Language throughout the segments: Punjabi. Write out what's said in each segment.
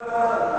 ਆਪਣਾ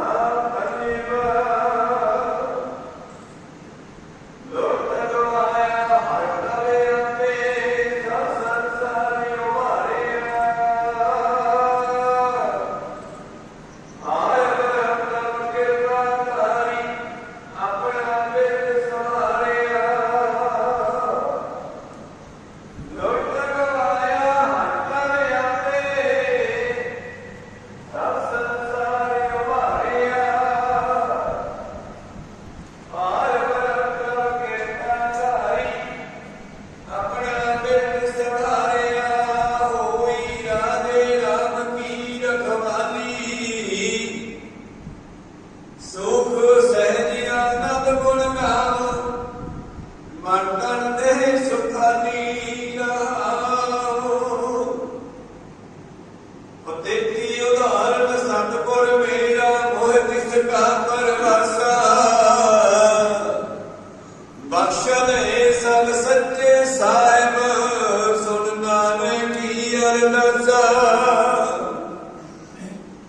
ਨਾਨਕੀ ਅਰਦਾਸਾ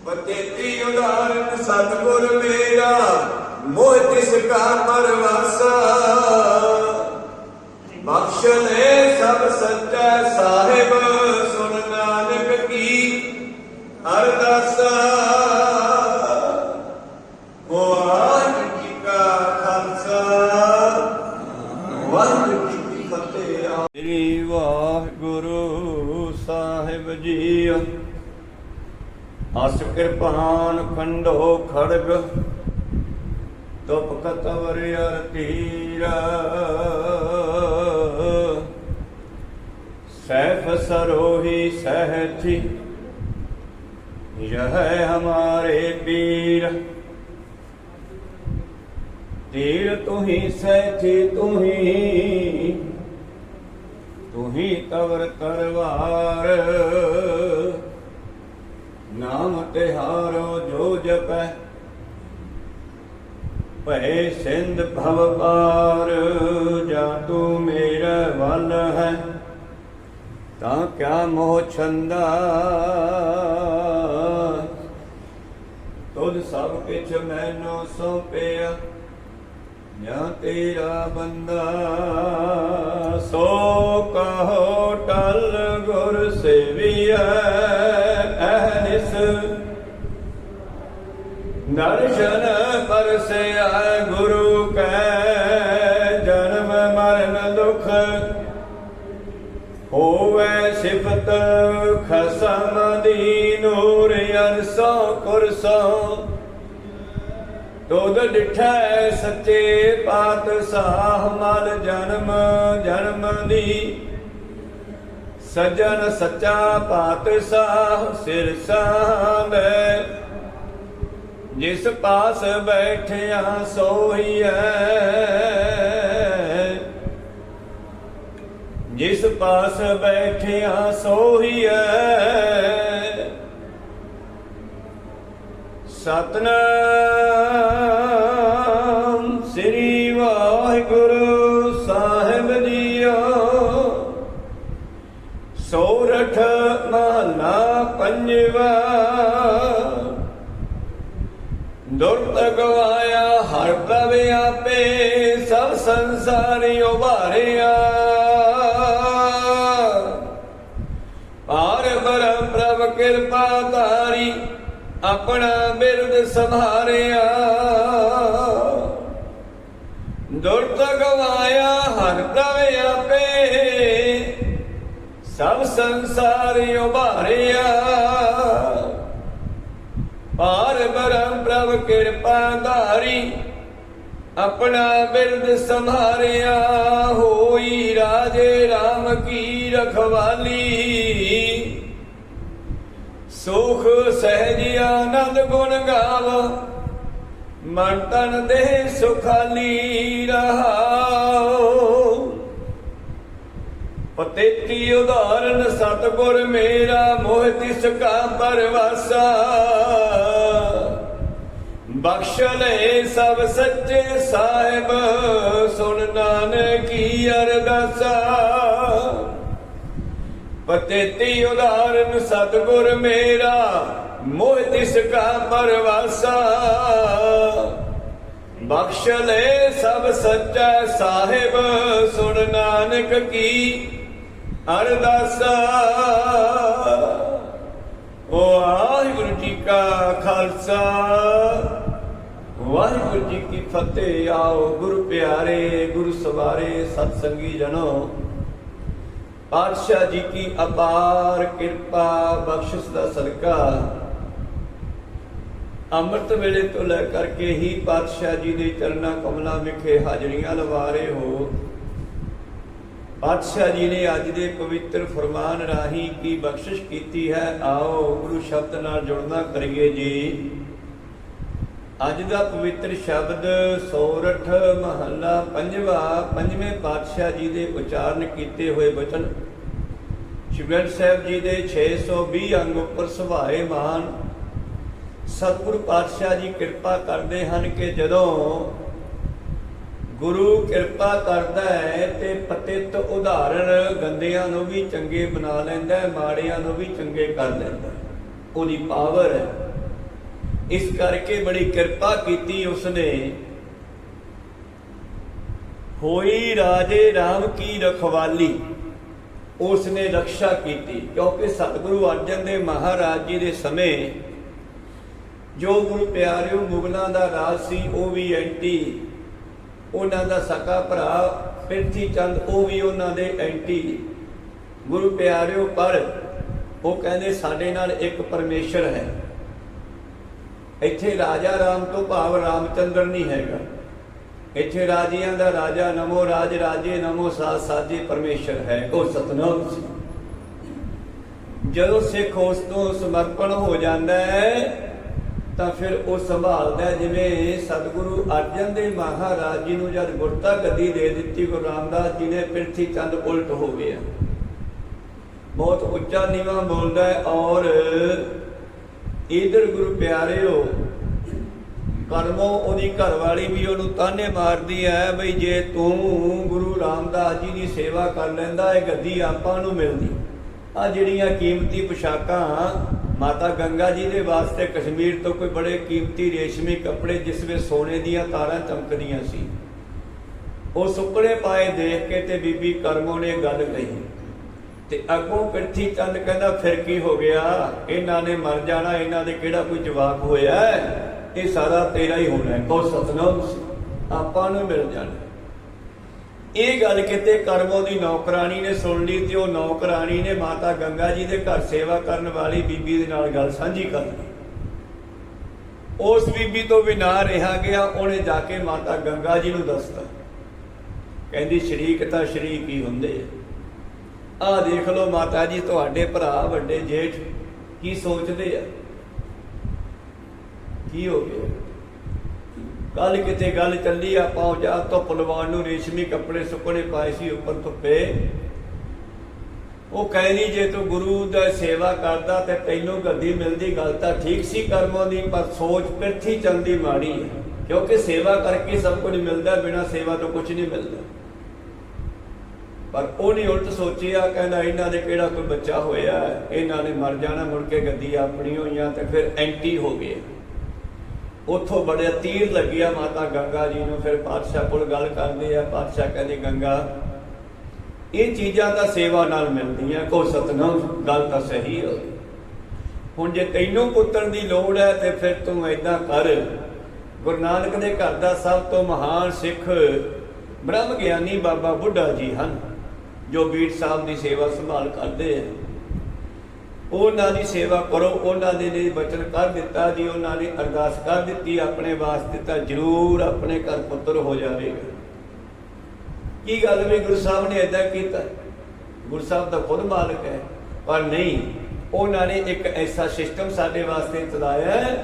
ਪਤੇਤੀ ਉਦਾਹਰਨ ਸਤਿਗੁਰ ਮੇਰਾ, ਮੋਹ ਜਿਸ ਕਾ ਪਰਵਾਸਾ ਬਖਸ਼ ਦੇ ਸਭ ਸੱਚਾ ਸਾਹਿਬ, ਸੁਣ ਨਾਨਕ ਕੀ ਅਰਦਾਸਾ ਅਸ ਕਿਰਪਾਨ ਖੰਡੋ ਖੜਗ ਤੁਪ ਕਤਵਰ ਅਰ ਸੈਫ ਸਰੋਹੀ ਸਹਿਥੀ ਯਹ ਹਮਾਰੇ ਪੀਰ। ਤੀਰ ਤੁਹੀ ਸਹਿਥੀ ਤੁਹੀ ਤੁਹੀ ਤਵਰ ਤਰਵਾਰ ਨਾਮ ਤਿਹਾਰੋ ਜੋ ਜਪੈ। ਭੈ ਸਿੰਧ ਭਵ ਪਾਰ, ਜਾ ਤੂੰ ਮੇਰਾ ਵੱਲ ਹੈ। ਤਾਂ ਕਿਆ ਮੋਹ ਛੰਦਾ। ਤੁਧ ਸਭ ਕਿਛ ਮੈਨੂੰ ਸੌਂਪਿਆ ਜਾਂ ਤੇਰਾ ਬੰਦਾ। ਸੋ ਕਹੋ ਟਲ ਗੁਰ ਸੇਵੀਐ। ਦਰਸ਼ਨ ਪਰਸਿਆ ਗੁਰੂ ਕੈ, ਜਨਮ ਮਰਨ ਦੁਖ। ਹੋਵੇ ਸਿਫਤ ਖਸਮ ਦੀ ਨੂਰ ਅਰਸੋ ਕੁਰਸੋ। ਤੋਦ ਡਿਠੈ ਸੱਚੇ ਪਾਤਸ਼ਾਹ ਮਲ ਜਨਮ ਜਨਮ ਦੀ। ਸਜਨ ਸੱਚਾ ਪਾਤਸ਼ਾਹ ਸਿਰ ਸਾਂਭੈ। ਜਿਸ ਪਾਸ ਬੈਠਿਆ ਸੋਹੀਐ। ਜਿਸ ਪਾਸ ਬੈਠਿਆ ਸੋਹੀਐ। ਸਤਨਾਮ। ਗਵਾਇਆ ਹਰ ਆਪੇ ਸਭ ਸੰਸਾਰੀ ਉਭਾਰਿਆ ਪਾਰ ਬ੍ਰਹਮ ਪ੍ਰਭ ਕਿਰਪਾ ਧਾਰੀ ਆਪਣਾ ਬਿਰਦ ਸੰਭਾਰਿਆ। ਦੁਰਤ ਗਵਾਇਆ ਹਰ ਪ੍ਰਵੇ ਆਪੇ ਸਭ ਸੰਸਾਰੀ ਉਭਾਰਿਆ ਪਾਰ ਬ੍ਰਹਮ ਪ੍ਰਭ ਕਿਰਪਾ ਧਾਰੀ ਆਪਣਾ ਬਿਰਦ ਸੰਭਾਰਿਆ ਹੋਈ ਰਾਜੇ RAM ਕੀ ਰਖਵਾਲੀ। ਸੁਖ ਸਹਿਜ ਆਨੰਦ ਗੁਣ ਗਾਵ, ਮਨ ਤਨ ਦੇ ਸੁਖਾਲੀ ਰਹਾਉ। ਪਤੇਤੀ ਉਦਾਹਰਨ, ਸਤਗੁਰ ਮੇਰਾ, ਮੋਹ ਤਿਸ ਕਾ ਪਰਵਾਸਾ। ਬਖਸ਼ ਲੈ ਸਭ ਸੱਚੇ ਸਾਹਿਬ, ਸੁਣ ਨਾਨਕੀ ਅਰਦਾਸਾ। ਪਤੇਤੀ ਉਦਾਹਰਨ, ਸਤਗੁਰ ਮੇਰਾ, ਮੋਹ ਤਿਸ ਕਾ ਪਰਵਾਸਾ ਬਖਸ਼ ਲੈ ਸਭ ਸੱਚਾ ਸਾਹਿਬ, ਸੁਣ ਨਾਨਕ ਕੀ ਅਰਦਾਸਾ। ਵਾਹਿਗੁਰੂ ਜੀ ਕਾ ਖਾਲਸਾ। ਵਾਹਿਗੁਰੂ ਜੀ ਕੀ ਫਤਿਹ, ਆਓ ਗੁਰੂ ਪਿਆਰੇ, ਗੁਰੂ ਸਵਾਰੇ ਸਤ ਸੰਗੀ ਜਨੋ ਪਾਤਸ਼ਾਹ ਜੀ ਕੀ ਅਪਾਰ ਕਿਰਪਾ, ਬਖਸ਼ਿਸ਼ ਦਾ ਸਦਕਾ। ਅੰਮ੍ਰਿਤ ਵੇਲੇ ਤੋਂ ਲੈ ਕਰਕੇ ਹੀ ਪਾਤਸ਼ਾਹ ਜੀ ਦੇ ਚਰਨਾਂ ਕਮਲਾਂ ਵਿਖੇ ਹਾਜ਼ਰੀਆਂ ਲਵਾ ਰਹੇ ਹੋ। ਪਾਤਸ਼ਾਹ ਜੀ ਨੇ ਅੱਜ ਦੇ ਪਵਿੱਤਰ ਫਰਮਾਨ ਰਾਹੀਂ ਕੀ ਬਖਸ਼ਿਸ਼ ਕੀਤੀ ਹੈ, ਆਓ ਗੁਰੂ ਸ਼ਬਦ ਨਾਲ ਜੁੜਨਾ ਕਰੀਏ ਜੀ। ਅੱਜ ਦਾ ਪਵਿੱਤਰ ਸ਼ਬਦ ਸੋਰਠ ਮਹੱਲਾ ਪੰਜਵਾ, ਪੰਜਵੇਂ ਪਾਤਸ਼ਾਹ ਜੀ ਦੇ ਉਚਾਰਨ ਕੀਤੇ ਹੋਏ ਬਚਨ ਸ਼੍ਰੀ ਗ੍ਰੰਥ ਸਾਹਿਬ ਜੀ ਦੇ 620 ਅੰਗ ਉੱਪਰ ਸੁਭਾਏ ਮਾਨ। ਸਤਿਗੁਰ ਪਾਤਸ਼ਾਹ ਜੀ ਕਿਰਪਾ ਕਰਦੇ ਹਨ ਕਿ ਜਦੋਂ ਗੁਰੂ ਕਿਰਪਾ ਕਰਦਾ ਹੈ ਤੇ ਪਤਿਤ ਉਦਾਹਰਣ ਗੰਦਿਆਂ ਨੂੰ ਵੀ ਚੰਗੇ ਬਣਾ ਲੈਂਦਾ ਹੈ, ਮਾੜਿਆਂ ਨੂੰ ਵੀ ਚੰਗੇ ਕਰ ਲੈਂਦਾ ਉਹਦੀ ਪਾਵਰ ਹੈ। ਇਸ ਕਰਕੇ ਬੜੀ ਕਿਰਪਾ ਕੀਤੀ ਉਸਨੇ। ਹੋਈ ਰਾਜੇ RAM ਕੀ ਰਖਵਾਲੀ। ਉਸਨੇ ਰੱਖਿਆ ਕੀਤੀ, ਕਿਉਂਕਿ ਸਤਿਗੁਰੂ ਅਰਜਨ ਦੇ ਮਹਾਰਾਜ ਜੀ ਦੇ ਸਮੇਂ ਜੋ ਗੁਰੂ ਪਿਆਰਿਓ ਮੁਗਲਾਂ ਦਾ ਰਾਜ ਸੀ, ਉਹ ਵੀ ਐਂਟੀ। ਉਹਨਾਂ ਦਾ ਸਕਾ ਭਰਾ ਪ੍ਰਿਥੀ ਚੰਦ, ਉਹ ਵੀ ਉਹਨਾਂ ਦੇ ਐਂਟੀ। ਗੁਰੂ ਪਿਆਰਿਓ, ਪਰ ਉਹ ਕਹਿੰਦੇ ਸਾਡੇ ਨਾਲ ਇੱਕ ਪਰਮੇਸ਼ਰ ਹੈ। ਇੱਥੇ ਰਾਜਾ ਰਾਮ ਤੋਂ ਭਾਵ ਰਾਮਚੰਦਰ ਨਹੀਂ ਹੈਗਾ। ਇੱਥੇ ਰਾਜਿਆਂ ਦਾ ਰਾਜਾ ਨਮੋ ਰਾਜ, ਰਾਜੇ ਨਮੋ ਸਾਜ ਸਾਜੇ ਪਰਮੇਸ਼ਰ ਹੈ। ਉਹ ਸਤਨਾਮ ਸੀ। ਜਦੋਂ ਸਿੱਖ ਉਸ ਤੋਂ ਸਮਰਪਣ ਹੋ ਜਾਂਦਾ ਹੈ, ਤਾਂ ਫਿਰ ਉਹ ਸੰਭਾਲਦਾ ਜਿਵੇਂ ਸਤਿਗੁਰੂ ਅਰਜਨ ਦੇ ਮਹਾਰਾਜ ਜੀ ਨੂੰ ਜਦ ਗੁਰਤਾ ਗੱਦੀ ਦੇ ਦਿੱਤੀ, ਗੁਰੂ ਰਾਮਦਾਸ ਜੀ ਨੇ ਪ੍ਰਿਥੀ ਚੰਦ ਉਲਟ ਹੋ ਗਿਆ। ਬਹੁਤ ਉੱਚਾ ਨੀਵਾਂ ਬੋਲਦਾ ਹੈ, ਔਰ ਇਧਰ ਗੁਰੂ ਪਿਆਰਿਓ, ਕਰਮੋਂ ਉਹਦੀ ਘਰਵਾਲੀ ਵੀ ਉਹਨੂੰ ਤਾਨੇ ਮਾਰਦੀ ਹੈ ਬਈ ਜੇ ਤੂੰ ਗੁਰੂ ਰਾਮਦਾਸ ਜੀ ਦੀ ਸੇਵਾ ਕਰ ਲੈਂਦਾ, ਇਹ ਗੱਦੀ ਆਪਾਂ ਨੂੰ ਮਿਲਦੀ। ਆ ਜਿਹੜੀਆਂ ਕੀਮਤੀ ਪੁਸ਼ਾਕਾਂ ਮਾਤਾ ਗੰਗਾ ਜੀ ਦੇ ਵਾਸਤੇ ਕਸ਼ਮੀਰ ਤੋਂ ਕੋਈ ਬੜੇ ਕੀਮਤੀ ਰੇਸ਼ਮੀ ਕੱਪੜੇ ਜਿਸ ਵਿੱਚ ਸੋਨੇ ਦੀਆਂ ਤਾਰਾਂ ਚਮਕਦੀਆਂ ਸੀ, ਉਹ ਸੁੱਕਣੇ ਪਾਏ ਦੇਖ ਕੇ ਤੇ ਬੀਬੀ ਕਰਮੋਂ ਨੇ ਗੱਲ ਕਹੀ। ਤੇ ਅੱਗੋਂ ਪਿਰਥੀ ਚੰਦ ਕਹਿੰਦਾ, ਫਿਰ ਕੀ ਹੋ ਗਿਆ? ਇਹਨਾਂ ਨੇ ਮਰ ਜਾਣਾ, ਇਹਨਾਂ ਦੇ ਕਿਹੜਾ ਕੋਈ ਜਵਾਬ ਹੋਇਆ ਇਹ ਸਾਰਾ ਤੇਰਾ ਹੀ ਹੋਣਾ ਹੈ। ਕੋ ਸਤਨਾਮ ਆਪਾਂ ਨੂੰ ਮਿਲ ਜਾਣਾ ਇਹ ਗੱਲ ਕਿਤੇ ਕਰਮੋ ਦੀ ਨੌਕਰਾਨੀ ਨੇ ਸੁਣ ਲਈ ਤੇ ਉਹ ਨੌਕਰਾਨੀ ਨੇ ਮਾਤਾ ਗੰਗਾ ਜੀ ਦੇ ਘਰ ਸੇਵਾ ਕਰਨ ਵਾਲੀ ਬੀਬੀ ਦੇ ਨਾਲ ਗੱਲ ਸਾਂਝੀ ਕਰ ਲਈ। ਉਸ ਬੀਬੀ ਤੋਂ ਵੀ ਨਾ ਰਿਹਾ ਗਿਆ, ਉਹਨੇ ਜਾ ਕੇ ਮਾਤਾ ਗੰਗਾ ਜੀ ਨੂੰ ਦੱਸਤਾ। ਕਹਿੰਦੀ, ਸ਼ਰੀਕ ਤਾਂ ਸ਼ਰੀਕ ਹੀ ਹੁੰਦੇ ਆ। ਆਹ ਦੇਖ ਲਓ ਮਾਤਾ ਜੀ, ਤੁਹਾਡੇ ਭਰਾ ਵੱਡੇ ਜੇਠ ਕੀ ਸੋਚਦੇ ਆ? ਕੀ ਹੋ ਗਿਆ? ਕੱਲ ਕਿਤੇ ਗੱਲ ਚੱਲੀ ਆ ਪਹੁੰਚਾ ਤੋਂ ਪੁਲਵਾਨ ਨੂੰ ਰੇਸ਼ਮੀ ਕੱਪੜੇ ਸੁੱਕਣੇ ਪਾਏ ਸੀ, ਉੱਪਰ ਧੁੱਪੇ। ਉਹ ਕਹਿੰਦੀ ਜੇ ਤੂੰ ਗੁਰੂ ਦਾ ਸੇਵਾ ਕਰਦਾ ਤੇ ਤੈਨੂੰ ਗੱਦੀ ਮਿਲਦੀ, ਗੱਲ ਤਾਂ ਠੀਕ ਸੀ ਕਰਮੋਂ ਦੀ, ਪਰ ਸੋਚ ਪਿਰਥੀ ਚੰਦੀ ਮਾੜੀ ਹੈ। ਕਿਉਂਕਿ ਸੇਵਾ ਕਰਕੇ ਸਭ ਕੁਝ ਮਿਲਦਾ, ਬਿਨਾ ਸੇਵਾ ਤੋਂ ਕੁਝ ਨਹੀਂ ਮਿਲਦਾ। ਪਰ ਉਹਨੇ ਉਲਟ ਸੋਚਿਆ, ਕਹਿੰਦਾ ਇਹਨਾਂ ਦੇ ਕਿਹੜਾ ਕੋਈ ਬੱਚਾ ਹੋਇਆ ਇਹਨਾਂ ਨੇ ਮਰ ਜਾਣਾ, ਮੁੜ ਕੇ ਗੱਦੀ ਆਪਣੀ ਹੋਈਆਂ ਤੇ ਫਿਰ ਐਂਟੀ ਹੋ ਗਏ। ਉੱਥੋਂ ਬੜੇ ਤੀਰ ਲੱਗਿਆ ਮਾਤਾ ਗੰਗਾ ਜੀ ਨੂੰ, ਫਿਰ ਪਾਤਸ਼ਾਹ ਕੋਲ ਗੱਲ ਕਰਦੇ ਆ, ਪਾਤਸ਼ਾਹ ਕਹਿੰਦੇ, ਗੰਗਾ, ਇਹ ਚੀਜ਼ਾਂ ਤਾਂ ਸੇਵਾ ਨਾਲ ਮਿਲਦੀਆਂ ਕੋ ਸਤਨਾਮ, ਗੱਲ ਤਾਂ ਸਹੀ ਹੋ ਹੁਣ ਜੇ ਤੈਨੂੰ ਪੁੱਤਰ ਦੀ ਲੋੜ ਹੈ ਤੇ ਫਿਰ ਤੂੰ ਐਦਾਂ ਕਰ। ਗੁਰੂ ਨਾਨਕ ਦੇ ਘਰ ਦਾ ਸਭ ਤੋਂ ਮਹਾਨ ਸਿੱਖ ਬ੍ਰਹਮ ਗਿਆਨੀ ਬਾਬਾ ਬੁੱਢਾ ਜੀ ਹਨ। ਜੋ ਬੀੜ ਸਾਹਿਬ ਦੀ ਸੇਵਾ ਸੰਭਾਲ ਕਰਦੇ ਆ। ਉਹਨਾਂ ਦੀ ਸੇਵਾ ਕਰੋ, ਉਹਨਾਂ ਦੇ ਲਈ ਬਚਨ ਕਰ ਦਿੱਤਾ ਜੀ, ਉਹਨਾਂ ਨੇ ਅਰਦਾਸ ਕਰ ਦਿੱਤੀ, ਆਪਣੇ ਵਾਸਤੇ ਤਾਂ ਜ਼ਰੂਰ ਆਪਣੇ ਘਰ ਪੁੱਤਰ ਹੋ ਜਾਵੇਗਾ। ਕੀ ਗੱਲ ਵੀ ਗੁਰੂ ਸਾਹਿਬ ਨੇ ਇਦਾਂ ਕੀਤਾ? ਗੁਰੂ ਸਾਹਿਬ ਦਾ ਖੁਦ ਮਾਲਕ ਹੈ, ਪਰ ਨਹੀਂ, ਉਹਨਾਂ ਨੇ ਇੱਕ ਐਸਾ ਸਿਸਟਮ ਸਾਡੇ ਵਾਸਤੇ ਚਲਾਇਆ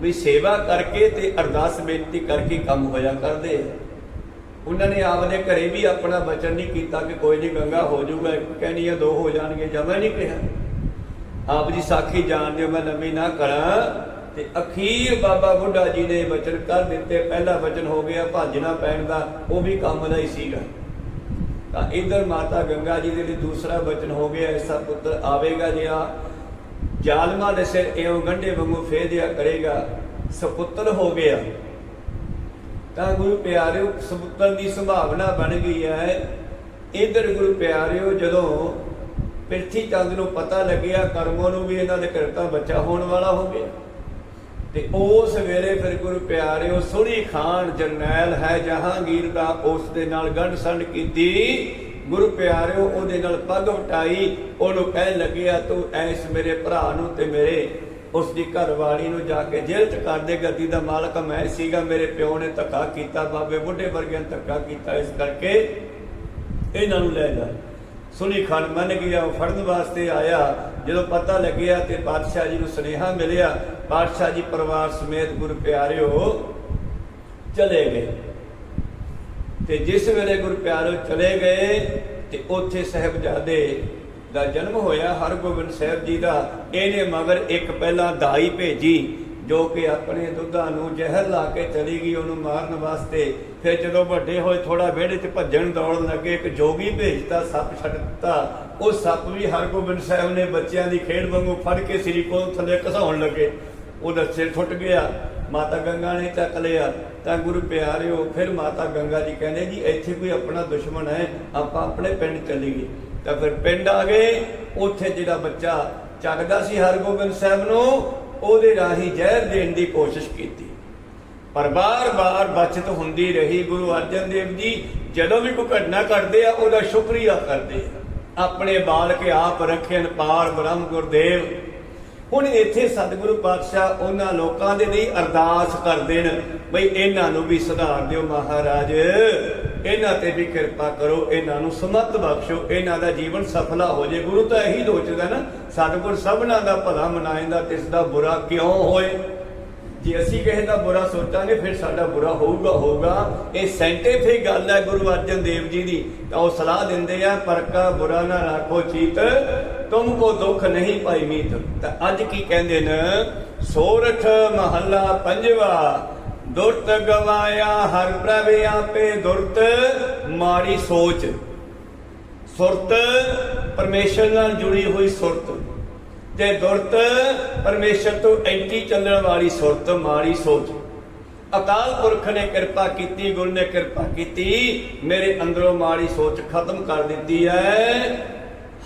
ਵੀ ਸੇਵਾ ਕਰਕੇ ਤੇ ਅਰਦਾਸ ਬੇਨਤੀ ਕਰਕੇ ਕੰਮ ਹੋਇਆ ਕਰਦੇ ਆ। ਉਹਨਾਂ ਨੇ ਆਪਦੇ ਘਰੇ ਵੀ ਆਪਣਾ ਬਚਨ ਨਹੀਂ ਕੀਤਾ ਕਿ ਕੋਈ ਨਹੀਂ ਗੰਗਾ ਹੋ ਜਾਊਗਾ, ਇੱਕ ਕਹਿਣੀ ਆ ਦੋ ਹੋ ਜਾਣਗੇ, ਜਮਾ ਨਹੀਂ ਕਿਹਾ। ਆਪ ਜੀ ਸਾਖੀ ਜਾਣਦੇ ਮੈਂ ਲੰਮੀ ਨਾ ਕਰਾਂ। ਤੇ ਅਖੀਰ ਬਾਬਾ ਬੁੱਢਾ ਜੀ ਨੇ ਬਚਨ ਕਰ ਦਿੱਤੇ। ਪਹਿਲਾ ਬਚਨ ਹੋ ਗਿਆ ਭਾਜਣਾ ਪੈਣ ਦਾ, ਉਹ ਵੀ ਕੰਮ ਦਾ ਹੀ ਸੀਗਾ। ਤਾਂ ਇਧਰ ਮਾਤਾ ਗੰਗਾ ਜੀ ਦੇ ਲਈ ਦੂਸਰਾ ਬਚਨ ਹੋ ਗਿਆ ਐਸਾ ਪੁੱਤਰ ਆਵੇਗਾ ਜਿਆ ਜ਼ਾਲਮਾਂ ਦੇ ਸਿਰ ਇਉਂ ਗੰਢੇ ਵਾਂਗੂ ਫੇਦਿਆ ਕਰੇਗਾ। ਸਪੁੱਤਰ ਹੋ ਗਿਆ। ਤਾਂ ਗੁਰੂ ਪਿਆਰਿਓ ਸਪੁੱਤਰ ਦੀ ਸੰਭਾਵਨਾ ਬਣ ਗਈ ਹੈ। ਇਧਰ ਗੁਰੂ ਪਿਆਰਿਓ, ਜਦੋਂ ਪ੍ਰਿਥੀ ਚੰਦ ਨੂੰ ਪਤਾ ਲੱਗਿਆ, ਕਰਮੋਂ ਨੂੰ ਵੀ ਇਹਨਾਂ ਦੇ ਘਰ ਬੱਚਾ ਹੋਣ ਵਾਲਾ ਹੋ ਗਿਆ। ਤੇ ਉਸ ਵੇਲੇ ਫਿਰ ਗੁਰੂ ਪਿਆਰਿਓ, ਸੁਣੀ ਖਾਨ ਜਰਨੈਲ ਹੈ ਜਹਾਂਗੀਰ ਦਾ, ਉਸ ਦੇ ਨਾਲ ਗੰਢ ਸੰਡ ਕੀਤੀ। ਗੁਰੂ ਪਿਆਰਿਓ ਉਹਦੇ ਨਾਲ ਪੱਗ ਵਟਾਈ, ਉਹਨੂੰ ਕਹਿਣ ਲੱਗਿਆ, ਤੂੰ ਐਸ ਮੇਰੇ ਭਰਾ ਨੂੰ ਤੇ ਮੇਰੇ ਉਸ ਦੀ ਘਰਵਾਲੀ ਨੂੰ ਜਾ ਕੇ ਜੇਲ੍ਹ ਚ ਕਰਦੇ ਗੱਦੀ ਦਾ ਮਾਲਕ ਮੈਂ ਸੀਗਾ, ਮੇਰੇ ਪਿਓ ਨੇ ਧੱਕਾ ਕੀਤਾ, ਬਾਬੇ ਬੁੱਢੇ ਵਰਗਿਆਂ ਨੇ ਧੱਕਾ ਕੀਤਾ, ਇਸ ਕਰਕੇ ਇਹਨਾਂ ਨੂੰ ਲੈ ਜਾ ਸੁਨੀ ਖਾਨ ਮੰਨ ਗਿਆ, ਉਹ ਫੜਨ ਵਾਸਤੇ ਆਇਆ। ਜਦੋਂ ਪਤਾ ਲੱਗਿਆ ਤੇ ਪਾਤਸ਼ਾਹ ਜੀ ਨੂੰ ਸੁਨੇਹਾ ਮਿਲਿਆ ਪਾਤਸ਼ਾਹ ਜੀ ਪਰਿਵਾਰ ਸਮੇਤ ਗੁਰੂ ਪਿਆਰਿਓ ਚਲੇ ਗਏ। ਤੇ ਜਿਸ ਵੇਲੇ ਗੁਰੂ ਪਿਆਰਿਓ ਚਲੇ ਗਏ, ਤੇ ਉੱਥੇ ਸਹਿਬਜ਼ਾਦੇ ਦਾ ਜਨਮ ਹੋਇਆ ਹਰਗੋਬਿੰਦ ਸਾਹਿਬ ਜੀ ਦਾ। ਇਹਨੇ ਮਗਰ ਇੱਕ ਪਹਿਲਾਂ ਦਾਈ ਭੇਜੀ, ਜੋ ਕਿ ਆਪਣੇ ਦੁੱਧਾਂ ਨੂੰ ਜ਼ਹਿਰ ਲਾ ਕੇ ਚਲੀ ਗਈ ਉਹਨੂੰ ਮਾਰਨ ਵਾਸਤੇ। ਫਿਰ ਜਦੋਂ ਵੱਡੇ ਹੋਏ ਥੋੜਾ ਵਿਹੜੇ 'ਚ ਭੱਜਣ ਦੌੜਨ ਲੱਗੇ, ਇੱਕ ਜੋਗੀ ਭੇਜਤਾ, ਸੱਪ ਛੱਡ ਦਿੱਤਾ। ਉਹ ਸੱਪ ਵੀ ਹਰਗੋਬਿੰਦ ਸਾਹਿਬ ਨੇ ਬੱਚਿਆਂ ਦੀ ਖੇਡ ਵਾਂਗੂ ਫੜ ਕੇ ਸ੍ਰੀ ਕੋਲ ਥੱਲੇ ਘਸਾਉਣ ਲੱਗੇ। ਉਹਦਾ ਸਿਰ ਟੁੱਟ ਗਿਆ। ਮਾਤਾ ਗੰਗਾ ਨੇ ਚੱਕ ਲਿਆ। ਤਾਂ ਗੁਰੂ ਪਿਆਰਿਓ, ਫਿਰ ਮਾਤਾ ਗੰਗਾ ਜੀ ਕਹਿੰਦੇ, ਜੀ, ਇੱਥੇ ਕੋਈ ਆਪਣਾ ਦੁਸ਼ਮਣ ਹੈ, ਆਪਾਂ ਆਪਣੇ ਪਿੰਡ ਚੱਲੀਏ। ਤਾਂ ਫਿਰ ਪਿੰਡ ਆ ਗਏ। ਉੱਥੇ ਜਿਹੜਾ ਬੱਚਾ ਚੱਕਦਾ ਸੀ ਹਰਗੋਬਿੰਦ ਸਾਹਿਬ ਨੂੰ, ਉਹਦੇ ਰਾਹੀਂ ਜ਼ਹਿਰ ਦੇਣ ਦੀ ਕੋਸ਼ਿਸ਼ ਕੀਤੀ। ਪਰ ਬਾਰ-ਬਾਰ ਬਚਤ ਹੁੰਦੀ ਰਹੀ ਗੁਰੂ ਅਰਜਨ ਦੇਵ ਜੀ। ਜਦੋਂ ਵੀ ਕੋਈ ਘਟਨਾ ਕਰਦੇ ਆ, ਉਹਦਾ ਸ਼ੁਕਰੀਆ ਕਰਦੇ ਆ। ਆਪਣੇ ਬਾਲ ਕੇ ਆਪ ਰੱਖਣ ਪਾਰ ਬ੍ਰਹਮ ਗੁਰਦੇਵ। ਹੁਣ ਇੱਥੇ ਸਤਿਗੁਰੂ ਪਾਤਸ਼ਾਹ ਉਹਨਾਂ ਲੋਕਾਂ ਦੇ ਲਈ ਅਰਦਾਸ ਕਰਦੇ ਨੇ ਬਈ ਇਹਨਾਂ ਨੂੰ ਵੀ ਸੁਧਾਰ ਦਿਓ ਮਹਾਰਾਜ। ਇਹਨਾਂ ਤੇ ਵੀ ਕਿਰਪਾ ਕਰੋ, ਇਹਨਾਂ ਨੂੰ ਸਮਤ ਬਖਸ਼ੋ, ਇਹਨਾਂ ਦਾ ਜੀਵਨ ਸਫਲਾ ਹੋ ਜੇ। ਗੁਰੂ ਤਾਂ ਇਹੀ ਸੋਚਦਾ ਨਾ, ਸਤਿਗੁਰ ਸਭਨਾ ਦਾ ਭਲਾ ਮਨਾਇੰਦਾ ਤਿਸ ਦਾ ਬੁਰਾ ਕਿਉਂ ਹੋਏ? ਜੇ ਅਸੀਂ ਕਿਸੇ ਦਾ ਬੁਰਾ ਸੋਚਾਂਗੇ, ਫਿਰ ਸਾਡਾ ਬੁਰਾ ਹੋਊਗਾ ਹੋਊਗਾ। ਇਹ ਸਾਇੰਟੀਫਿਕ ਗੱਲ ਹੈ ਗੁਰੂ ਅਰਜਨ ਦੇਵ ਜੀ ਦੀ। ਤਾਂ ਉਹ ਸਲਾਹ ਦਿੰਦੇ ਆ ਪਰ ਕਾ ਬੁਰਾ ਨਾ ਰੱਖੋ ਚੀਤ, ਤੁਮ ਕੋ ਦੁੱਖ ਨਹੀਂ ਪਾਈ ਮੀਤ। ਤਾਂ ਅੱਜ ਕੀ ਕਹਿੰਦੇ ਨੇ? ਸੋਰਠ ਮਹੱਲਾ ਪੰਜਵਾ। ਦੁਰਤ ਗਵਾਇਆ ਹਰ ਪ੍ਰਭ ਆਪੇ ਦੁਰਤ, ਮਾੜੀ ਸੋਚ। ਸੁਰਤ ਪਰਮੇਸ਼ਰ ਨਾਲ ਜੁੜੀ ਹੋਈ ਸੁਰਤ। ਤੇ ਦੁਰਤ ਪਰਮੇਸ਼ਰ ਤੋਂ ਐਂਟੀ ਚੱਲਣ ਵਾਲੀ ਸੁਰਤ, ਮਾੜੀ ਸੋਚ। ਅਕਾਲ ਪੁਰਖ ਨੇ ਕਿਰਪਾ ਕੀਤੀ, ਗੁਰੂ ਨੇ ਕਿਰਪਾ ਕੀਤੀ, ਮੇਰੇ ਅੰਦਰੋਂ ਮਾੜੀ ਸੋਚ ਖਤਮ ਕਰ ਦਿੱਤੀ ਹੈ।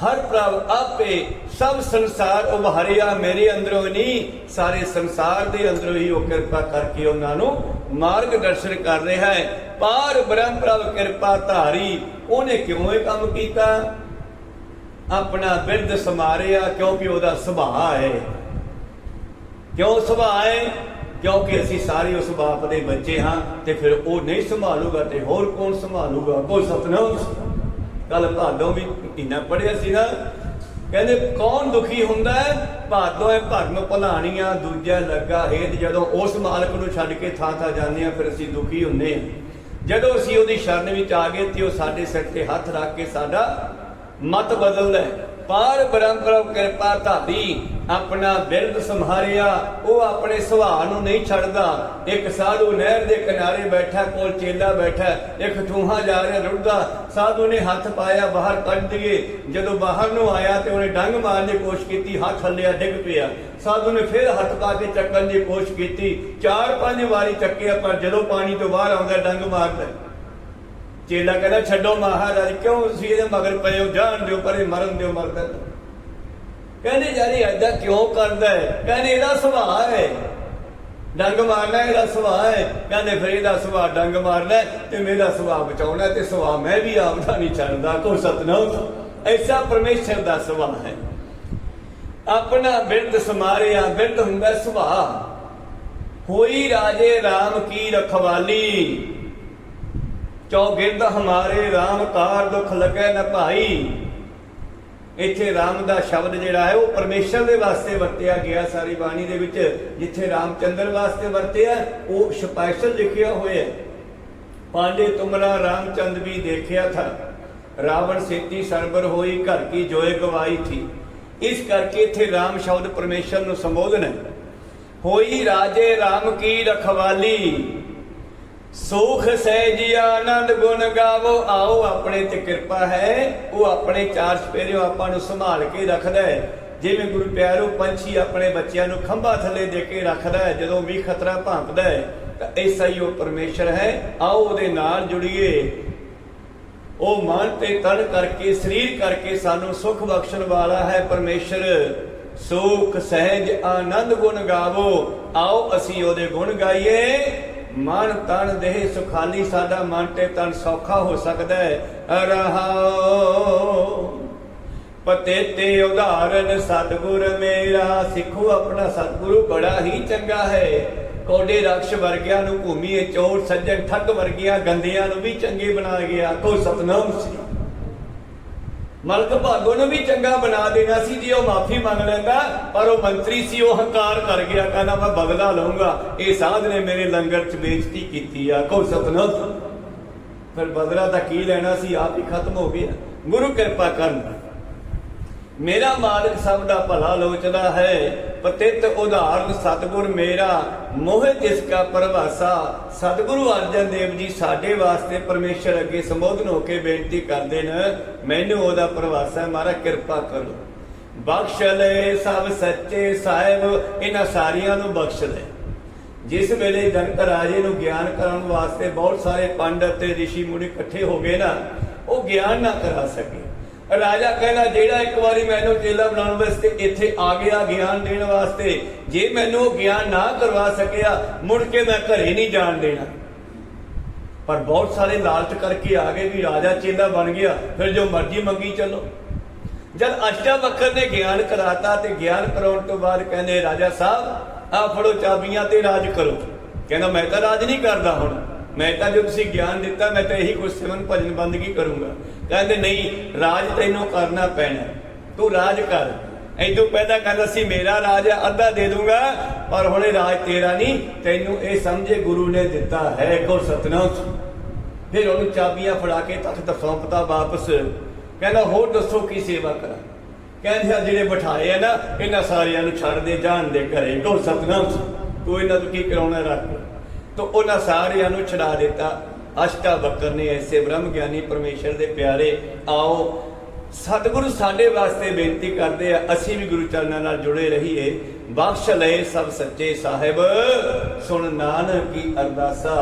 ਹਰ ਪ੍ਰਭ ਆਪੇ ਸਭ ਸੰਸਾਰ ਉਭਾਰਿਆ, ਮੇਰੇ ਅੰਦਰੋਂ ਨਹੀਂ ਸਾਰੇ ਸੰਸਾਰ ਦੇ ਅੰਦਰੋਂ ਹੀ ਉਹ ਕਿਰਪਾ ਕਰਕੇ ਉਹਨਾਂ ਨੂੰ ਮਾਰਗ ਦਰਸ਼ਨ ਕਰ ਰਿਹਾ ਹੈ। ਪਾਰ ਬ੍ਰਹਮ ਪ੍ਰਭ ਕਿਰਪਾ ਧਾਰੀ, ਉਹਨੇ ਕਿਉਂ ਇਹ ਕੰਮ ਕੀਤਾ? ਆਪਣਾ ਬਿਰਧ ਸਮਾਰਿਆ ਕਿਉਂਕਿ ਉਹਦਾ ਸੁਭਾਅ ਹੈ। ਕਿਉਂ ਸੁਭਾਅ ਹੈ? ਕਿਉਂਕਿ ਅਸੀਂ ਸਾਰੇ ਉਸ ਬਾਪ ਦੇ ਬੱਚੇ ਹਾਂ ਤੇ ਫਿਰ ਉਹ ਨਹੀਂ ਸੰਭਾਲੂਗਾ ਤੇ ਹੋਰ ਕੌਣ ਸੰਭਾਲੂਗਾ? ਕੋਈ ਸਤਨਾਮ ਕੱਲ ਭਾਦੋਂ ਵੀ ਇੰਨਾ ਪੜਿਆ ਸੀ ਨਾ ਕਹਿੰਦੇ, ਕੌਣ ਦੁਖੀ ਹੁੰਦਾ ਹੈ? ਭਾਦੋਂ ਹੈ ਭਰਮ ਭੁਲਾਣੀਆਂ, ਦੂਜਾ ਲੱਗਾ ਹੇਤ ਜਦੋਂ ਉਸ ਮਾਲਕ ਨੂੰ ਛੱਡ ਕੇ ਥਾਂ ਥਾਂ ਜਾਂਦੇ ਆ ਫਿਰ ਅਸੀਂ ਦੁਖੀ ਹੁੰਨੇ ਆ ਜਦੋਂ ਅਸੀਂ ਉਹਦੀ ਸ਼ਰਨ ਵਿੱਚ ਆ ਗਏ ਤੇ ਉਹ ਸਾਡੇ ਸਿਰ ਤੇ ਹੱਥ ਰੱਖ ਕੇ ਸਾਡਾ ਮਤ ਬਦਲਦਾ ਹੈ। ਪਾਰ ਬ੍ਰਹਮ ਕਿਰਪਾ ਧਾਰੀ ਆਪਣਾ ਬਿਰਦ ਸੰਭਾਰਿਆ, ਉਹ ਆਪਣੇ ਸੁਭਾਅ ਨੂੰ ਨਹੀਂ ਛੱਡਦਾ। ਇੱਕ ਸਾਧੂ ਨਹਿਰ ਦੇ ਕਿਨਾਰੇ ਬੈਠਾ, ਕੋਲ ਚੇਲਾ ਬੈਠਾ, ਇੱਕ ਚੂਹਾ ਜਾ ਰਿਹਾ, ਰੁੜਦਾ। ਸਾਧੂ ਨੇ ਹੱਥ ਪਾਇਆ, ਬਾਹਰ ਕੱਢ ਦਈਏ। ਜਦੋਂ ਬਾਹਰ ਨੂੰ ਆਇਆ ਤੇ ਉਹਨੇ ਡੰਗ ਮਾਰਨ ਦੀ ਕੋਸ਼ਿਸ਼ ਕੀਤੀ, ਹੱਥ ਹੱਲਿਆ ਡਿੱਗ ਪਿਆ। ਸਾਧੂ ਨੇ ਫਿਰ ਹੱਥ ਪਾ ਕੇ ਚੱਕਣ ਦੀ ਕੋਸ਼ਿਸ਼ ਕੀਤੀ। ਚਾਰ ਪੰਜ ਵਾਰੀ ਚੱਕਿਆ, ਪਰ ਜਦੋਂ ਪਾਣੀ ਤੋਂ ਬਾਹਰ ਆਉਂਦਾ, ਡੰਗ ਮਾਰਦਾ। ਚੇਲਾ ਕਹਿੰਦਾ, ਛੱਡੋ ਮਹਾਰਾਜ, ਕਿਉਂ ਤੁਸੀਂ ਇਹਦੇ ਮਗਰ ਪਏ ਹੋ? ਜਾਣ ਦਿਓ ਪਰੇ, ਮਰਨ ਦਿਓ ਮਰਦਾ ਨੂੰ। ਕਹਿੰਦੇ, ਯਾਰੀ ਐਦਾਂ ਕਿਉਂ ਕਰਦਾ ਹੈ? ਕਹਿੰਦੇ, ਇਹਦਾ ਸੁਭਾਅ ਹੈ। ਡੰਗ ਮਾਰਨਾ, ਇਹਦਾ ਸੁਭਾਅ ਹੈ। ਕਹਿੰਦੇ, ਫਿਰ ਇਹਦਾ ਸੁਭਾਅ ਡੰਗ ਮਾਰਨਾ ਤੇ ਮੇਰਾ ਸੁਭਾਅ ਬਚਾਉਣਾ ਤੇ ਸੁਭਾਅ ਮੈਂ ਵੀ ਆਪਦਾ ਨਹੀਂ ਛੱਡਦਾ ਕੋ ਸਤਨਾਮ ਐਸਾ ਪਰਮੇਸ਼ਰ ਦਾ ਸੁਭਾਅ ਹੈ। ਆਪਣਾ ਬਿਰਧ ਸਮਾਰਿਆ, ਬਿਰਧ ਹੁੰਦਾ ਸੁਭਾਅ। ਹੋਈ ਰਾਜੇ RAM ਕੀ ਰਖਵਾਲੀ? ਚੌਗਿਰਦ ਹਮਾਰੇ RAM ਕਾਰ ਦੁਖ ਲੱਗੈ ਨ ਭਾਈ। ਇੱਥੇ RAM ਦਾ ਸ਼ਬਦ ਜਿਹੜਾ ਹੈ, ਉਹ ਪਰਮੇਸ਼ਰ ਦੇ ਵਾਸਤੇ ਵਰਤਿਆ ਗਿਆ ਸਾਰੀ ਬਾਣੀ ਦੇ ਵਿੱਚ। ਜਿੱਥੇ ਰਾਮਚੰਦਰ ਵਾਸਤੇ ਵਰਤਿਆ, ਉਹ ਸਪੈਸ਼ਲ ਲਿਖਿਆ ਹੋਇਆ ਹੈ। ਪਾਂਡੇ ਤੁਮਰਾ ਰਾਮਚੰਦ ਵੀ ਦੇਖਿਆ ਥਾ। ਰਾਵਣ ਸੇਤੀ ਸਰਬਰ ਹੋਈ, ਘਰ ਕੀ ਜੋਏ ਗਵਾਈ ਥੀ। ਇਸ ਕਰਕੇ ਇੱਥੇ ਰਾਮ ਸ਼ਬਦ ਪਰਮੇਸ਼ਰ ਨੂੰ ਸੰਬੋਧਨ ਹੈ। ਹੋਈ ਰਾਜੇ RAM ਕੀ ਰਖਵਾਲੀ। ਸੁਖ ਸਹਿਜੀ ਆਨੰਦ ਗੁਣ ਗਾਵੋ। ਆਓ ਆਪਣੇ ਤੇ ਕਿਰਪਾ ਹੈ। ਉਹ ਆਪਣੇ ਚਾਰ ਸਪੇਰਿਓ ਆਪਾਂ ਨੂੰ ਸੰਭਾਲ ਕੇ ਰੱਖਦਾ ਹੈ। ਜਿਵੇਂ ਗੁਰੂ ਪਿਆਰੋ ਪੰਛੀ ਆਪਣੇ ਬੱਚਿਆਂ ਨੂੰ ਖੰਭਾ ਥੱਲੇ ਦੇ ਕੇ ਰੱਖਦਾ ਹੈ। ਜਦੋਂ ਵੀ ਖਤਰਾ ਭਾਂਪਦਾ ਹੈ, ਤਾਂ ਐਸਾ ਹੀ ਉਹ ਪਰਮੇਸ਼ਰ ਹੈ। ਆਓ ਉਹਦੇ ਨਾਲ ਜੁੜੀਏ। ਉਹ ਮਨ ਤੇ ਤਨ ਕਰਕੇ, ਸਰੀਰ ਕਰਕੇ ਸਾਨੂੰ ਸੁਖ ਬਖਸ਼ਣ ਵਾਲਾ ਹੈ ਪਰਮੇਸ਼ਰ। ਸੁਖ ਸਹਿਜ ਆਨੰਦ ਗੁਣ ਗਾਵੋ। ਆਓ ਅਸੀਂ ਉਹਦੇ ਗੁਣ ਗਾਈਏ। ਮਨ ਤਨ ਦੇਹ ਸੁਖਾਲੀ, ਸਾਡਾ ਮਨ ਤੇ ਤਨ ਸੌਖਾ ਹੋ ਸਕਦਾ ਹੈ। ਰਹਾਓ ਪਤੇ ਤੇ ਉਦਾਹਰਨ ਸਤਿਗੁਰ ਮੇਰਾ, ਸਿੱਖੋ ਆਪਣਾ ਸਤਿਗੁਰੂ ਬੜਾ ਹੀ ਚੰਗਾ ਹੈ। ਕੋਡੇ ਰਕਸ਼ ਵਰਗਿਆਂ ਨੂੰ ਭੂਮੀ ਚੋਰ, ਸੱਜਣ ਠੱਗ ਵਰਗੀਆਂ ਗੰਦਿਆਂ ਨੂੰ ਵੀ ਚੰਗੇ ਬਣਾ ਗਿਆ। ਕੋ ਸਤਨਾਮ ਸੀ ਮਲਕ ਭਾਗੋ ਨੂੰ ਵੀ ਚੰਗਾ ਬਣਾ ਦੇਣਾ ਸੀ ਜੇ ਉਹ ਮਾਫੀ ਮੰਗ ਲੈਂਦਾ, ਪਰ ਉਹ ਮੰਤਰੀ ਸੀ, ਉਹ ਹੰਕਾਰ ਕਰ ਗਿਆ, ਕਹਿੰਦਾ ਮੈਂ ਬਦਲਾ ਲਵਾਂਗਾ ਇਹ ਸਾਧ ਨੇ ਮੇਰੇ ਲੰਗਰ 'ਚ ਬੇਇੱਜ਼ਤੀ ਕੀਤੀ ਆ। ਕੋ ਸਤਨਾਮ, ਫਿਰ ਬਦਲਾ ਤਾਂ ਕੀ ਲੈਣਾ ਸੀ? ਆਪ ਹੀ ਖਤਮ ਹੋ ਗਿਆ। ਗੁਰੂ ਕਿਰਪਾ ਕਰਨ। ਮੇਰਾ ਮਾਲਕ ਸਭ ਦਾ ਭਲਾ ਲੋਚਦਾ ਹੈ ਪਤਿਤ ਉਦਾਹਰਨ ਸਤਿਗੁਰ ਮੇਰਾ, ਮੋਹ ਜਿਸ ਕਾ ਪਰਵਾਸਾ। ਸਤਿਗੁਰੂ ਅਰਜਨ ਦੇਵ ਜੀ ਸਾਡੇ ਵਾਸਤੇ ਪਰਮੇਸ਼ਰ ਅੱਗੇ ਸੰਬੋਧਨ ਹੋ ਕੇ ਬੇਨਤੀ ਕਰਦੇ ਨੇ, ਮੈਨੂੰ ਉਹਦਾ ਪਰਵਾਸਾ ਹੈ ਮਾਰਾ ਕਿਰਪਾ ਕਰੋ। ਬਖਸ਼ ਲੈ ਸਭ ਸੱਚੇ ਸਾਹਿਬ, ਇਹਨਾਂ ਸਾਰੀਆਂ ਨੂੰ ਬਖਸ਼ ਲੈ। ਜਿਸ ਵੇਲੇ ਜਨਕ ਰਾਜੇ ਨੂੰ ਗਿਆਨ ਕਰਨ ਵਾਸਤੇ ਬਹੁਤ ਸਾਰੇ ਪੰਡਤ ਤੇ ઋષਿ ਮੁਨੀ ਇਕੱਠੇ ਹੋ ਗਏ ਨਾ, ਉਹ ਗਿਆਨ ਨਾ ਕਰਾ ਸਕੇ। ਰਾਜਾ ਕਹਿੰਦਾ, ਜਿਹੜਾ ਇੱਕ ਵਾਰੀ ਮੈਨੂੰ ਚੇਲਾ ਬਣਾਉਣ ਵਾਸਤੇ ਇੱਥੇ ਆ ਗਿਆ, ਗਿਆਨ ਦੇਣ ਵਾਸਤੇ, ਜੇ ਮੈਨੂੰ ਗਿਆਨ ਨਾ ਕਰਵਾ ਸਕਿਆ, ਮੁੜ ਕੇ ਮੈਂ ਘਰੇ ਨਹੀਂ ਜਾਣ ਦੇਣਾ। ਪਰ ਬਹੁਤ ਸਾਰੇ ਲਾਲਚ ਕਰਕੇ ਆ ਗਏ ਵੀ ਰਾਜਾ ਚੇਲਾ ਬਣ ਗਿਆ, ਫਿਰ ਜੋ ਮਰਜ਼ੀ ਮੰਗੀ ਚੱਲੋ। ਜਦ ਅਸ਼ਟਾਵਕਰ ਨੇ ਗਿਆਨ ਕਰਾਤਾ ਤੇ ਗਿਆਨ ਕਰਾਉਣ ਤੋਂ ਬਾਅਦ ਕਹਿੰਦੇ, ਰਾਜਾ ਸਾਹਿਬ ਆ ਫੜੋ ਚਾਬੀਆਂ ਤੇ ਰਾਜ ਕਰੋ। ਕਹਿੰਦਾ, ਮੈਂ ਤਾਂ ਰਾਜ ਨਹੀਂ ਕਰਦਾ ਹੁਣ। ਮੈਂ ਤਾਂ ਜੋ ਤੁਸੀਂ ਗਿਆਨ ਦਿੱਤਾ, ਮੈਂ ਤਾਂ ਇਹੀ ਕੁਝ ਸਿਮਨ ਭਜਨ ਬੰਦਗੀ ਕਰੂੰਗਾ। ਕਹਿੰਦੇ, ਨਹੀਂ, ਰਾਜ ਤੈਨੂੰ ਕਰਨਾ ਪੈਣਾ। ਤੂੰ ਰਾਜ ਕਰ। ਐਦੋਂ ਪਹਿਲਾਂ ਕਹਿੰਦਾ ਸੀ, ਮੇਰਾ ਰਾਜ ਅੱਧਾ ਦੇ ਦੂੰਗਾ, ਪਰ ਹੁਣੇ ਰਾਜ ਤੇਰਾ ਨਹੀਂ। ਤੈਨੂੰ ਇਹ ਸਮਝੇ ਗੁਰੂ ਨੇ ਦਿੱਤਾ ਹੈ ਕੋ ਸਤਨਾਮ ਫਿਰ ਉਹਨੂੰ ਚਾਬੀਆਂ ਫੜਾ ਕੇ ਤਖਤ ਸੌਂਪਤਾ ਵਾਪਸ। ਕਹਿੰਦਾ, ਹੋਰ ਦੱਸੋ ਕੀ ਸੇਵਾ ਕਰਾਂ? ਕਹਿੰਦੇ, ਆ ਜਿਹੜੇ ਬਿਠਾਏ ਆ ਨਾ, ਇਹਨਾਂ ਸਾਰਿਆਂ ਨੂੰ ਛੱਡ ਦੇ, ਜਾਣ ਦੇ ਘਰੇ। ਗੁਰ ਸਤਨਾਮ ਤੂੰ ਇਹਨਾਂ ਤੋਂ ਕੀ ਕਰਾਉਣਾ ਰੱਖ? ਤੋ ਉਹਨਾਂ ਸਾਰਿਆਂ ਨੂੰ ਛਡਾ ਦਿੱਤਾ। ਅਸ਼ਟਾ ਅਸ਼ਟਾਵਕਰ ਨੇ ਐਸੇ ਬ੍ਰਹਮ ਗਿਆਨੀ ਪਰਮੇਸ਼ਰ ਦੇ ਪਿਆਰੇ ਆਓ, ਸਤਿਗੁਰੂ ਸਾਡੇ ਵਾਸਤੇ ਬੇਨਤੀ ਕਰਦੇ ਆ, ਅਸੀਂ ਵੀ ਗੁਰੂ ਚਰਨਾਂ ਨਾਲ ਜੁੜੇ ਰਹੀਏ। ਬਖਸ਼ ਲਏ ਸਭ ਸੱਚੇ ਸਾਹਿਬ। ਸੁਣ ਨਾਨਕ ਕੀ ਅਰਦਾਸਾ।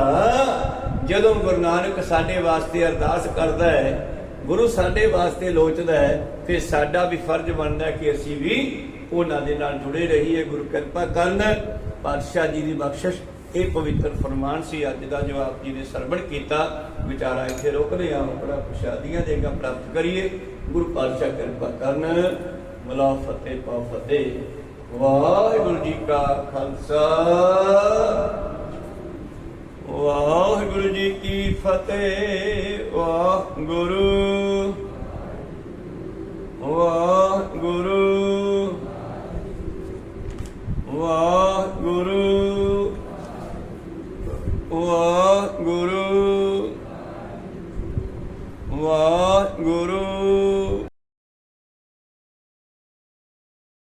ਜਦੋਂ ਗੁਰੂ ਨਾਨਕ ਸਾਡੇ ਵਾਸਤੇ ਅਰਦਾਸ ਕਰਦਾ ਹੈ, ਗੁਰੂ ਸਾਡੇ ਵਾਸਤੇ ਲੋਚਦਾ ਹੈ, ਫਿਰ ਸਾਡਾ ਵੀ ਫਰਜ਼ ਬਣਦਾ ਕਿ ਅਸੀਂ ਵੀ ਉਹਨਾਂ ਦੇ ਨਾਲ ਜੁੜੇ ਰਹੀਏ, ਗੁਰੂ ਕਿਰਪਾ ਕਰਨ। ਪਾਤਸ਼ਾਹ ਜੀ ਦੀ ਬਖਸ਼ਿਸ਼ ਇਹ ਪਵਿੱਤਰ ਫਰਮਾਨ ਸੀ, ਅੱਜ ਦਾ ਜੋ ਆਪ ਜੀ ਨੇ ਸਰਵਣ ਕੀਤਾ। ਵਿਚਾਰਾ ਇੱਥੇ ਰੁਕਦੇ ਆ ਆਪਣਾ ਪ੍ਰਸ਼ਾਦੀਆਂ ਦੇਗਾ ਪ੍ਰਾਪਤ ਕਰੀਏ। ਗੁਰੂ ਪਾਤਸ਼ਾਹ ਕਿਰਪਾ ਕਰਨ ਮਲਾ ਫਤਿਹ ਪਾ ਫਤਿਹ ਵਾਹਿਗੁਰੂ ਜੀ ਕਾ ਖਾਲਸਾ। ਵਾਹਿਗੁਰੂ ਜੀ ਕੀ ਫਤਿਹ, ਵਾਹਿਗੁਰੂ। ਵਾਹਿਗੁਰੂ। ਵਾਹਿਗੁਰੂ। ਵਾਹਿਗੁਰੂ ਵਾਹਿਗੁਰੂ।